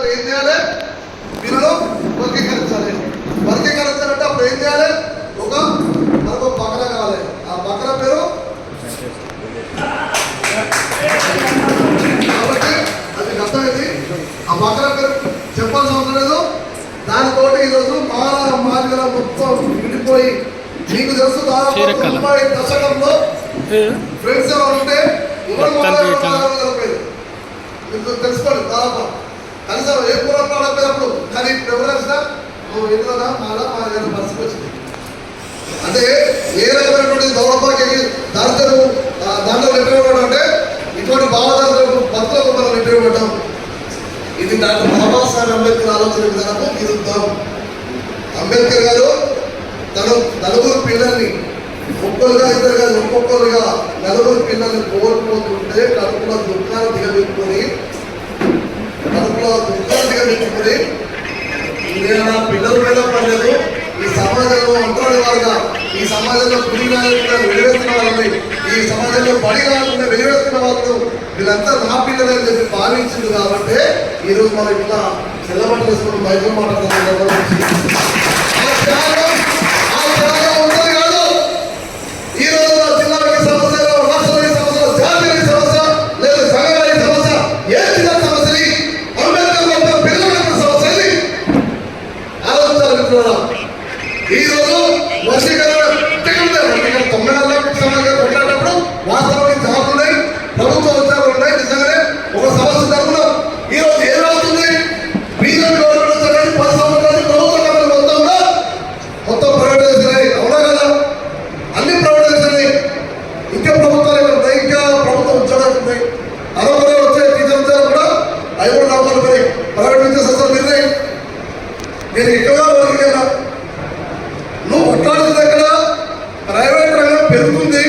అప్పుడు ఏం చేయాలి? వీళ్ళు వర్గీకరించాలి. వర్గీకరించాలంటే అప్పుడు ఏం చేయాలి? ఒక మనకు బకరా కావాలి. ఆ బకరా పేరు? కాబట్టి అది అర్థమైంది. ఆ బకరా పేరు చెప్పాల్సిన అవసరం లేదు. దానితోటి ఈరోజు మాల మాదిగల మొత్తం విడిపోయి మీకు తెలుసు దాదాపు దశకంలో ఫ్రెండ్స్ ఎవరు ఉంటే తెలుసుకోండి దాదాపు. కనీసం ఏ పూర్వం పాడకపోయినప్పుడు కానీ ఇప్పుడు ఎవరు కలిసినా నువ్వు ఎందుకన్నా మాలా మా దగ్గర పరిస్థితి వచ్చింది. అంటే ఏ రకమైనటువంటి దౌర్భాగ్య దాంట్లో దాంట్లో లెటర్ అంటే ఇటువంటి భావదాంతో భక్తులకు మనం లెటర్ ఇది డాక్టర్ బాబాసాహెబ్ అంబేద్కర్ ఆలోచన విధానము విరుద్ధం అంబేద్కర్ గారు తన నలుగురు పిల్లల్ని ఒక్కరుగా ఇద్దరు కాదు ఒక్కొక్కరుగా నలుగురు పిల్లల్ని కోల్పోతుంటే కడుపులో దుఃఖాలు దిగబెట్టుకొని కడుపులో విద్యార్థిగా దిగబెట్టుకొని నేను నా పిల్లల మీద పడలేదు ఈ సమాజంలో అంతరాని వారుగా ఈ సమాజంలో కుడి వెలివేస్తున్న వాళ్ళని ఈ సమాజంలో బడి రాకుండా వెలివేస్తున్న వాళ్ళు వీళ్ళంతా నా పిల్లలే అని చెప్పి భావించింది కాబట్టి ఈరోజు మనం ఇట్లా చెల్లబడి చేసుకుని బయట మాట్లాడుతున్నాం రోజు వర్షీకరణ తొమ్మిది సమాజంగా కొట్లాడినప్పుడు వాస్తవానికి ఉన్నాయి ప్రభుత్వ ఉద్యోగాలు ఉన్నాయి. నిజంగానే ఒక సమస్య ఈ రోజు ఏం బీజేపీ గవర్నమెంట్ వచ్చాక పది సంవత్సరాలు ప్రభుత్వ మొత్తం కూడా మొత్తం ప్రైవేటైజేషన్ అవునా కదా? అన్ని ప్రైవేటైజేషన్ ఇంకా ప్రభుత్వాలు ఏమైనా ఉన్నాయి? ఇంకా ప్రభుత్వ ఉద్యోగాలు ఉన్నాయి. అరవై వచ్చే టీచర్ ఉద్యోగాలు కూడా అవి కూడా నమ్మకాలు పోయి ప్రైవేట్ నుంచి సంస్థలు నేను ఇక్కడ వర్గీకరణ నువ్వు కొట్లాడుతుంది ఎక్కడ ప్రైవేట్ రంగం పెరుగుతుంది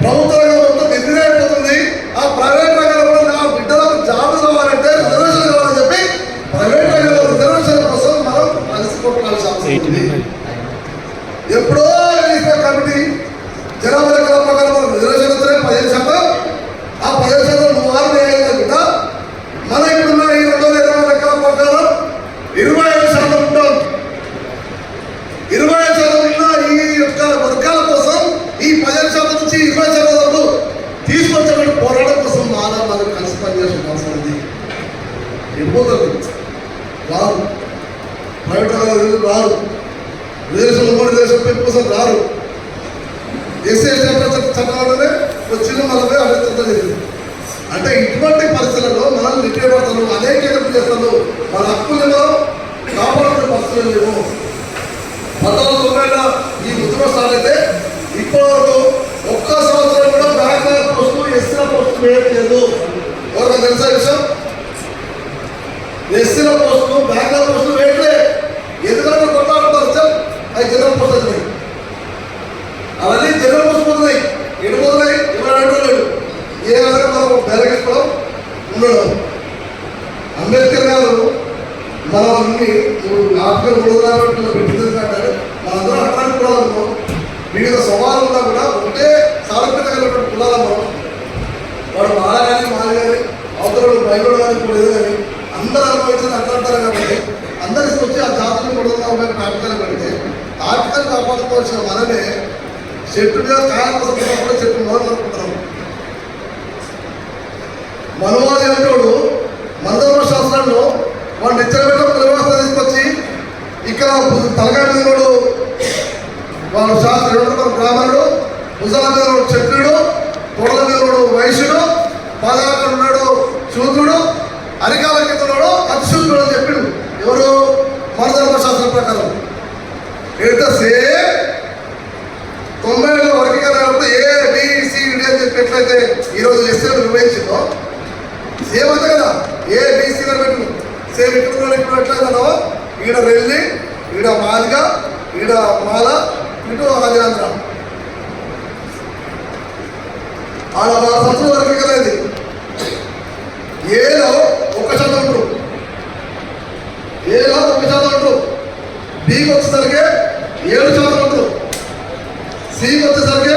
ప్రభుత్వ రంగం మొత్తం ఎదిరైపోతుంది ఆ ప్రైవేట్ రంగంలో కూడా నా బిడ్డలకు జాబ్ కావాలంటే రిజర్వేషన్ కావాలని చెప్పి ప్రైవేట్ రంగంలో రిజర్వేషన్ కోసం మనం కలిసి కొట్టాల్సిన అవసరం ఎయిటీన్ ఉంది ఎప్పుడో వేసిన కమిటీ జనాభా లెక్కల ప్రకారం మనం రిజర్వేషన్ వస్తున్నాయి పదిహేను శాతం ఆ పదిహేను శాతం నువ్వు ఆరు వేయాలనుకుంటా మన ఇప్పుడున్న ఈ రెండు వేల ఇరవై లెక్కల ప్రకారం ఇరవై ఐదు శాతం ఉంటాం ఇరవై ఐదు శాతం ఉన్న ఈ యొక్క వర్గాల కోసం ఈ పదిహేను శాతం నుంచి ఇరవై శాతం వరకు తీసుకొచ్చేటువంటి పోరాటం కోసం మానవ మనం కలిసి పనిచేసిన అవసరం ఉంది ఎప్పుడు రాదు ప్రైవేట్ రంగంలో రారు విదేశంలో కూడా దేశం పెట్టుకోసం రారు. ఎస్ఏ చట్టాలనే వచ్చిన మనమే అభివృద్ధి చేసింది. అంటే ఇటువంటి పరిస్థితుల్లో మనం నిట్టేపడతాను అనేక చేస్తాను మన హక్కులను కాపాడుకునే పరిస్థితులు లేవు. పంతొమ్మిది తొంభైలో ఈ ఉద్యమం స్టార్ట్ అయితే ఇప్పటి ఒక్క సంవత్సరం కూడా బ్యాంక్ పోస్టు ఎస్సీల పోస్టు వేయట్లేదు. వివిధ స్వభావాలు ఉన్నా కూడా ఉంటే సారూప్యత కలిగినటువంటి కులాల మనం వాడు మాల కానీ మాల కానీ అవతల బైబిల్ కానీ ఇప్పుడు లేదు కానీ అందరూ అనుభవించిన అంటారు కాబట్టి అందరికి వచ్చి ఆ జాతులు గొడవలు ఉపయోగ ఆటకాలు పెడితే ఆటకాలు కాపాడుకోవాల్సిన మనమే చెట్టు మీద కాయ కూడా చెట్టు మొదలు అనుకుంటున్నాం మనవాది అంటోడు మందర్మ శాస్త్రంలో వాడు నిచ్చబెట్ట వ్యవస్థ తీసుకొచ్చి ఇక్కడ తలకాయ మీద వాడు శాస్త్రి శాస్త్రం బ్రాహ్మణుడు భుజాల క్షత్రుడు తొడల వైశ్యుడు పాదాలు శూద్రుడు అరికాల కింద ఉన్నాడు అతిశూద్రుడు అని చెప్పాడు. ఎవరు? మనధర్మ శాస్త్రం ప్రకారం. ఎంత సేమ్? తొంభై ఏళ్ళ వర్గీకరణ ఏ బిసిడి అని చెప్పి ఎట్లయితే ఈరోజు ఎస్సీలు నిర్వహించిందో సేమ్ అంతే కదా. ఏ బీసీ పెట్టు సేమ్ ఇక్కడ ఇప్పుడు ఎట్లా ఈడ రెల్లి ఈడ మాదిగ ఈడ మాల ఇటు హరియాంధ్ర ఆడ మన సంవత్సరం వరకు వర్గీకరణది ఏలో ఒక శాతం ఉంటు ఏలో ఒక శాతం ఉంటు బీకి వచ్చేసరికి ఏడు శాతం ఉంటారు సికి వచ్చేసరికి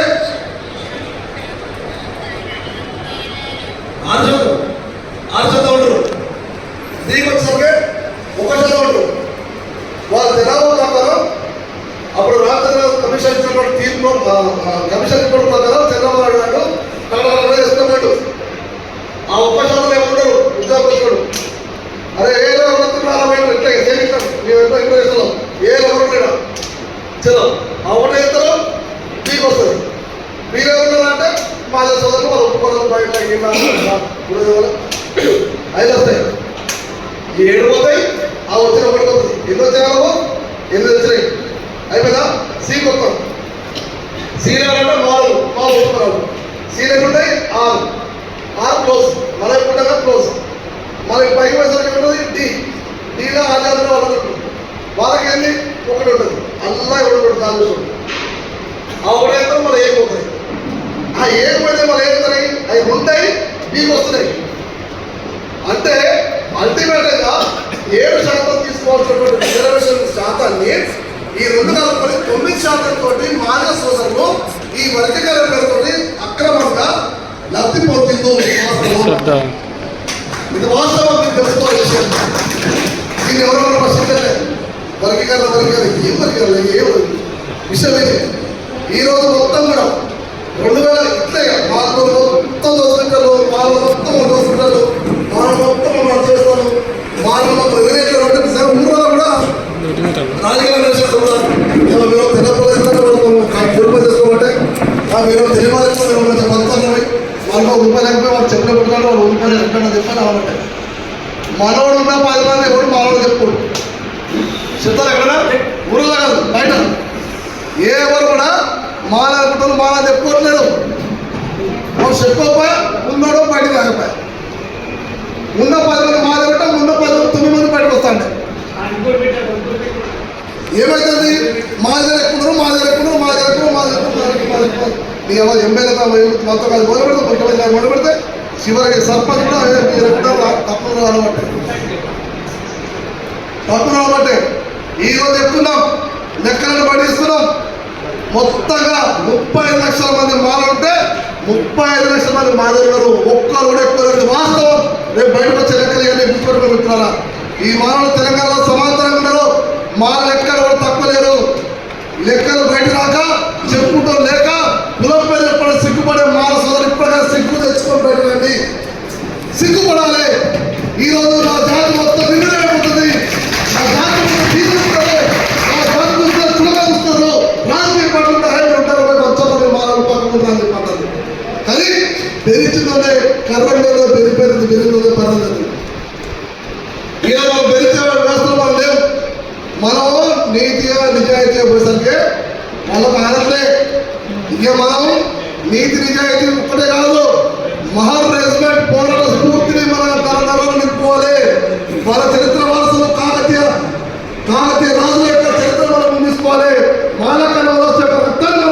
ఆరు శాతం ఆరు శాతం ఉంటారు డికి వచ్చేసరికి ఒక శాతం ఉంటారు వాళ్ళ జనాభా ప్రకారం అప్పుడు రాష్ట్ర కమిషన్ ఇచ్చినటువంటి తీర్పు ఆ, ఆ, కమిషన్ ఇచ్చిన ప్రకారం చంద్రబాబు నాయుడు గారు కడగడ చేసుకున్నాడు ఆ ఒక్క శాతం ఏమన్నారు ఉద్యోగస్తుడు అరే ఏ ఎవరు ఎట్లా సేవిస్తాం మేము ఎట్లా ఇంట్లో చేస్తున్నాం ఏ ఎవరు లేడా చలో ఆ ఒకటి వేస్తారు మీకు వస్తుంది మీరు ఏమన్నారంటే మా సోదరులు వాళ్ళు ఒప్పుకోవడం బయట ఐదు వస్తాయి ఈ ఏడు పోతాయి ఆ వచ్చిన ఒకటి పోతుంది ఎన్ని వచ్చాయో ఎనిమిది వచ్చినాయి అయిపోయిందా సి మొత్తం సీనియర్ అంటే నాలుగు నాలుగు ఒప్పుకున్నాడు సీనియర్ ఉంటాయి ఆరు ఆరు క్లోజ్ మన పుట్టగా క్లోజ్ మనకి పైకి వచ్చేసరికి ఉంటుంది డి డీలో ఆచార్య వాళ్ళకి ఉంటుంది వాళ్ళకి ఏంది ఒకటి ఉంటుంది అల్లా ఎవడు ఉంటుంది దాని చూడండి ఆ ఒకటైతే మన ఏకపోతాయి ఆ ఏకపోతే మన ఏముతాయి అవి బీకి వస్తున్నాయి. అంటే అల్టిమేట్గా ఏడు శాతం తీసుకోవాల్సినటువంటి రిజర్వేషన్ శాతాన్ని ఈ రెండు కలుపుకొని తొమ్మిది శాతం తోటి మానవ సోదరులు ఈ వర్గీకరణ పేరుతోటి అక్రమంగా లబ్ధి పొందిందో. ఇది వాస్తవం. మీకు తెలుసుకోవాలి విషయం. దీన్ని ఎవరెవరు ప్రశ్నించలేదు. వర్గీకరణ వర్గీకరణ ఏం వర్గీకరణ ఏం విషయం ఈ రోజు మొత్తం కూడా రెండు వేల ఇట్లే మాకు మొత్తం దోసుకుంటారు వాళ్ళు మొత్తం దోసుకుంటారు వాళ్ళు మొత్తం మనం చేస్తారు. వాళ్ళు మొత్తం ఎదురైతే అంటే నిజంగా ఊళ్ళో కూడా రాజకీయ నేషన్స్ కూడా. ఏమో మీరు తెల్లపోలేదు కుటుంబం చేసుకోమంటే ఆ మీరు తెలియదు మొత్తం వాళ్ళు రూపాయలు లేకపోతే వాళ్ళు చెప్పిన పెట్టుకుంటే వాళ్ళు రూపాయలు చెప్పండి చెప్పాలి అవ్వాలంటే ఉన్న పది మంది ఎవరు మనోడు చెప్పుకోడు. చెప్తారు ఎక్కడ? ఊరిలో కాదు బయట. ఏ ఎవరు కూడా మాల అనుకుంటారు మాల చెప్పుకోవట్లేదు. మనం చెప్పుకోకపోయా ఉన్నాడో బయటకు రాకపోయా. ఉన్న పది మంది మాల పెట్టాం ఉన్న పది మంది తొమ్మిది మంది బయటకు వస్తాండే. ఏమవుతుంది మా ఎక్కున్నారు మా ఎక్కున్నారు మా దగ్గర ఎక్కున్నారు మా దగ్గర ఎక్కున్నారు, మా నీ ఎవరు ఎమ్మెల్యే మొత్తం కాదు మొదలు పెడితే ముఖ్యమంత్రి మొదలు పెడితే చివరికి సర్పంచ్ కూడా అదే మీరు ఎక్కుతారు తప్పులు రావట్టే తప్పులు రావట్టే ఈ చెప్తున్నాం లెక్కలను పట్టిస్తున్నాం మొత్తంగా ముప్పై ఐదు లక్షల మంది మాల ఉంటే ముప్పై ఐదు లక్షల మంది మాదన్నారు ఒక్కరు కూడా ఎక్కువ వాస్తవం రేపు బయటకు వచ్చే లెక్కలు ఇవన్నీ గుర్తుపెట్టుకుని ఈ మానవులు తెలంగాణలో సమాజం పెరిచిందనే కర్రంలో పెరిగిపోయింది పెరిగిందో పర్వాలేదు ఇలా మనం పెరిచే వాళ్ళు లేవు మనం నీతిగా నిజాయితీగా పోయేసరికి వాళ్ళ ఆనట్లే ఇక మనం నీతి నిజాయితీ ఒక్కటే కాదు మహా రెజిమెంట్ పోరాట స్ఫూర్తిని మన తరతరాలు నింపుకోవాలి. వాళ్ళ చరిత్ర వారసులు కాకతీయ కాకతీయ రాజుల యొక్క చరిత్ర మనం ముందుకోవాలి మాలకన్న వ్యవస్థ యొక్క రక్తాన్ని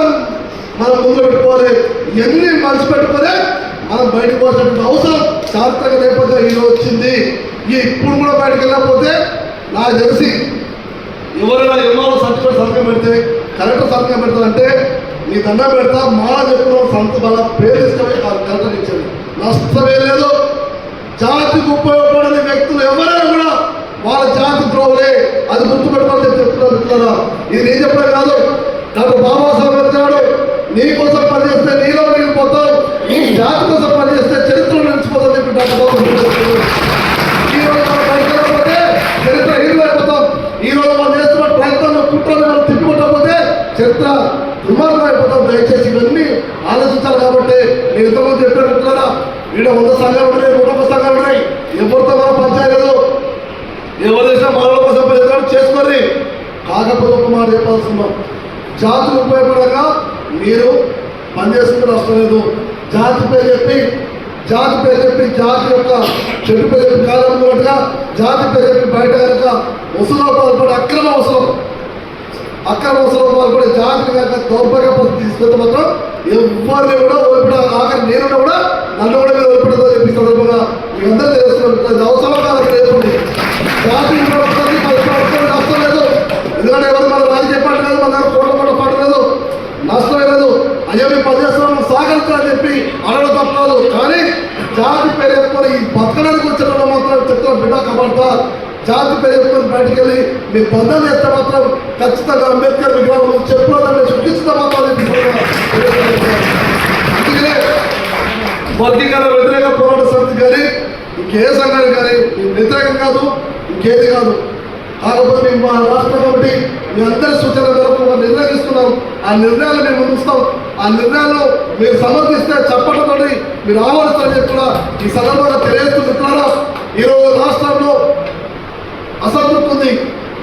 మనం ముందు పెట్టుకోవాలి. ఇవన్నీ మనసు బయటకు పోసినటువంటి అవసరం. చారిత్రక నేపథ్యం ఈరోజు వచ్చింది. ఈ ఇప్పుడు కూడా బయటకు వెళ్ళకపోతే నాకు తెలిసి ఎవరైనా ఎంఆర్ఓ సర్టిఫికేట్ సంతకం పెడితే కలెక్టర్ సంతకం పెడతారంటే నీ దండ పెడతా మాల చెప్పిన సంత బల పేరు తీసుకొని కలెక్టర్ ఇచ్చాడు నష్టమే లేదు. జాతికి ఉపయోగపడని వ్యక్తులు ఎవరైనా కూడా వాళ్ళ జాతి ద్రోహులే. అది గుర్తుపెట్టుకోవాలని చెప్పి చెప్తున్నారు మిత్రులారా. ఇది నేను చెప్పడం కాదు. డాక్టర్ బాబాసాహెబ్ అంబేద్కర్ నీ కోసం పనిచేస్తే నీలో నిలిపోతావు నీ జాతి కోసం పనిచేస్తే చరిత్రలో నిలిచిపోతావు చెప్పి డాక్టర్ బాబా చెప్తున్నారు. ఈ రోజు మనం పనిచేయకపోతే చరిత్ర హీరో అయిపోతాం ఈ రోజు మనం చేస్తున్న ప్రయత్నంలో కుట్రలు మనం తిట్టుకోకపోతే చరిత్ర దుర్మార్గం అయిపోతాం దయచేసి ఇవన్నీ ఆలోచించాలి కాబట్టి నేను ఇంతకుముందు చెప్పినట్లుగా వీడ వంద సంఘాలు ఉన్నాయి నూట ముప్పై సంఘాలు ఉన్నాయి ఎవరితో మనం పంచాయలేదు ఎవరు చేసినా మనలో కోసం చేసుకొని కాకపోతే ఒక మాట చెప్పాల్సిందాం జాతికి ఉపయోగపడగా మీరు పనిచేసుకుని అవసరం లేదు. జాతి పేరు చెప్పి జాతి పేరు జాతి యొక్క చెడు పేరు చెప్పి జాతి పేరు బయట కనుక వసూలు పాల్పడి అక్రమ వసూలు అక్రమ వసూలు పాల్పడి జాతి కనుక దౌర్భాగ్య పరిస్థితి తీసుకుంటే మాత్రం ఎవరిని కూడా ఓడిపడ ఆఖరి నేను కూడా నన్ను కూడా మీరు ఓడిపడదో చెప్పి సందర్భంగా మీ అందరూ తెలుస్తున్నారు అవసరం కాదు లేదండి జాతి విమోచనకి పది సంవత్సరాలు నష్టం లేదు ఎందుకంటే ఎవరు మన రాజకీయ పార్టీ లేదు మన దగ్గర కోట్ల కోట్ల పార్టీ లేదు నష్టం లేదు అయ్యో మేము పనిచేస్తున్నాం సాగరిస్తారని చెప్పి అనడం తప్పదు. కానీ జాతి పేరు ఎత్తుకొని ఈ బతకడానికి వచ్చిన వాళ్ళు మాత్రం చిత్రం బిడ్డ కబడతా. జాతి పేరు చెప్పుకొని బయటికి వెళ్ళి మీ బంధం చేస్తే మాత్రం ఖచ్చితంగా అంబేద్కర్ విగ్రహం చెప్పుకోవాలని సృష్టిస్తే మాత్రం అందుకనే వర్గీకరణ వ్యతిరేక పోరాట సమితి కానీ ఇంకే సంఘాలు కానీ వ్యతిరేకం కాదు ఇంకేది కాదు కాకపోతే మేము మా రాష్ట్ర కమిటీ మీ అందరి సూచన మేరకు నిర్ణయిస్తున్నాం. ఆ నిర్ణయాలు మేము ముందుస్తాం ఆ నిర్ణయాలు మీరు సమర్థిస్తే చప్పట్లతో మీరు ఆహ్వానిస్తారని చెప్పి కూడా ఈ సందర్భంగా తెలియజేస్తున్నారు ఈరోజు రాష్ట్రంలో అసంతృప్తి ఉంది.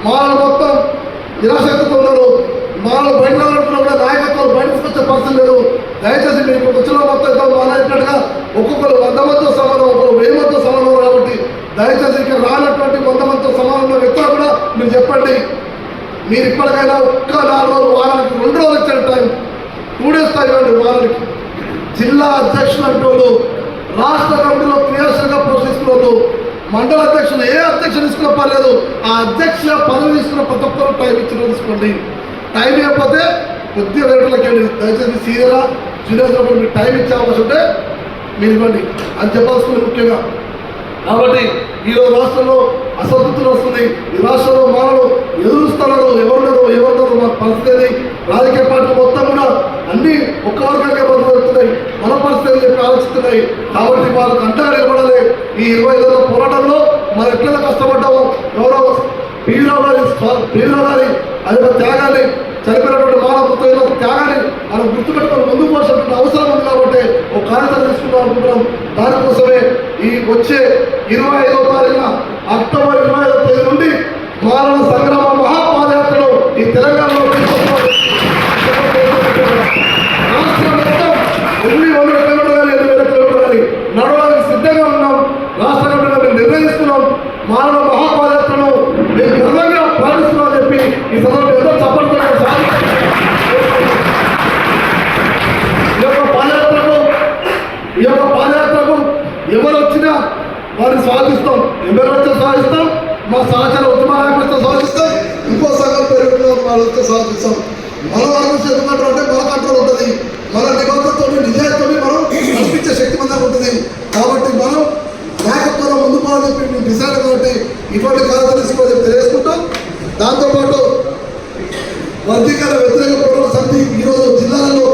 మానవులు మొత్తం నిరాశక్తితో ఉన్నారు. మానవులు బయట కూడా నాయకత్వం బయట వచ్చే పరిస్థితి లేదు. దయచేసి మీరు ఇప్పుడు వచ్చిన మొత్తం ఇద్దాం మాట్లాడినట్టుగా ఒక్కొక్కరు వంద మందితో సమానం ఒక్కొక్కరు వెయ్యి మందితో సమానం కాబట్టి దయచేసి ఇక్కడ రానటువంటి వంద మందితో సమానంలో వ్యక్తులు కూడా మీరు చెప్పండి. మీరు ఇప్పటికైనా ఒక్క నాలుగు రోజులు వారానికి రెండు రోజులు ఇచ్చిన టైం టూ డేస్ వాళ్ళకి జిల్లా అధ్యక్షులు అంటూ రాష్ట్ర కమిటీలో క్రియాశీలంగా పోషిస్తున్న వాళ్ళు మండల అధ్యక్షులు ఏ అధ్యక్షులు తీసుకున్న పర్లేదు ఆ అధ్యక్ష పదవి తీసుకున్న ప్రతి ఒక్కరు టైం ఇచ్చిన తీసుకోండి. టైం ఇవ్వకపోతే కొద్ది రేట్లకి వెళ్ళి దయచేసి సీనియరా జూనియర్స్ మీకు టైం ఇచ్చే అవకాశం ఉంటే మీరు ఇవ్వండి. అని చెప్పాల్సింది ముఖ్యంగా. కాబట్టి ఈరోజు రాష్ట్రంలో అసంతృప్తులు వస్తుంది ఈ రాష్ట్రంలో మానవులు ఎదురుస్తున్నారు ఎవరున్నారు ఎవరున్నారు మన పరిస్థితి రాజకీయ పార్టీలు మొత్తం కూడా అన్ని ఒక్క వర్గానికే బదులుతున్నాయి మన పరిస్థితులు చెప్పి ఆలోచిస్తున్నాయి. కాబట్టి వాళ్ళకి అంటగా నిలబడాలి ఈ ఇరవై ఐదు పోరాటంలో మనం ఎట్లా కష్టపడ్డామో ఎవరో పీరావు గారి అది ఒక త్యాగాన్ని చనిపోయినటువంటి మానవత్వం ఏదో ఒక త్యాగాన్ని మనం గుర్తుపెట్టుకొని ముందుకు పోవాల్సినటువంటి అవసరం ఉంది కాబట్టి ఒక కార్యక్రమం తీసుకుందాం అనుకుంటున్నాం. దానికోసమే ఈ వచ్చే ఇరవై ఐదో తారీఖున అక్టోబర్ ఇరవై ఐదో తేదీ నుండి మానవ సంగ్రామ మహాపాదయాత్రలో ఈ తెలంగాణలో తీసుకొస్తున్నాం. రాష్ట్రం మొత్తం ఎన్ని వందల కిలోమీటర్లు కానీ ఎన్ని వేల కిలోమీటర్లు కానీ నడవడానికి సిద్ధంగా ఉన్నాం రాష్ట్ర కమిటీగా మేము నిర్ణయిస్తున్నాం మానవ మహాపాదయాత్రను మేము గర్వంగా పాటిస్తున్నాం అని చెప్పి ఈ సందర్భంగా ఎంతో చప్పట్లుగా ఈ యొక్క పాదయాత్రకు ఈ యొక్క పాదయాత్రకు ఎవరు వచ్చినా వారిని స్వాగతిస్తాం ఎవరు వచ్చే స్వాగతిస్తాం మా సహచర ఉత్తమ నాయకులతో స్వాగతిస్తాం ఇంకో సగం పెరుగుతున్న వాళ్ళతో స్వాగతిస్తాం మన వర్గం చెప్పుకుంటారు అంటే మన కంట్రోల్ ఉంటుంది. మన నిబంధనతో నిజాయితీతో మనం కల్పించే శక్తి మన ఉంటుంది. కాబట్టి మనం నాయకత్వంలో ముందు పోవాలని చెప్పి మేము డిసైడ్ కాబట్టి ఇటువంటి కార్యక్రమం తీసుకోవాలని తెలియజేసుకుంటాం. దాంతోపాటు వర్గీకరణ వ్యతిరేక పోరాట సమితి ఈరోజు జిల్లాలలో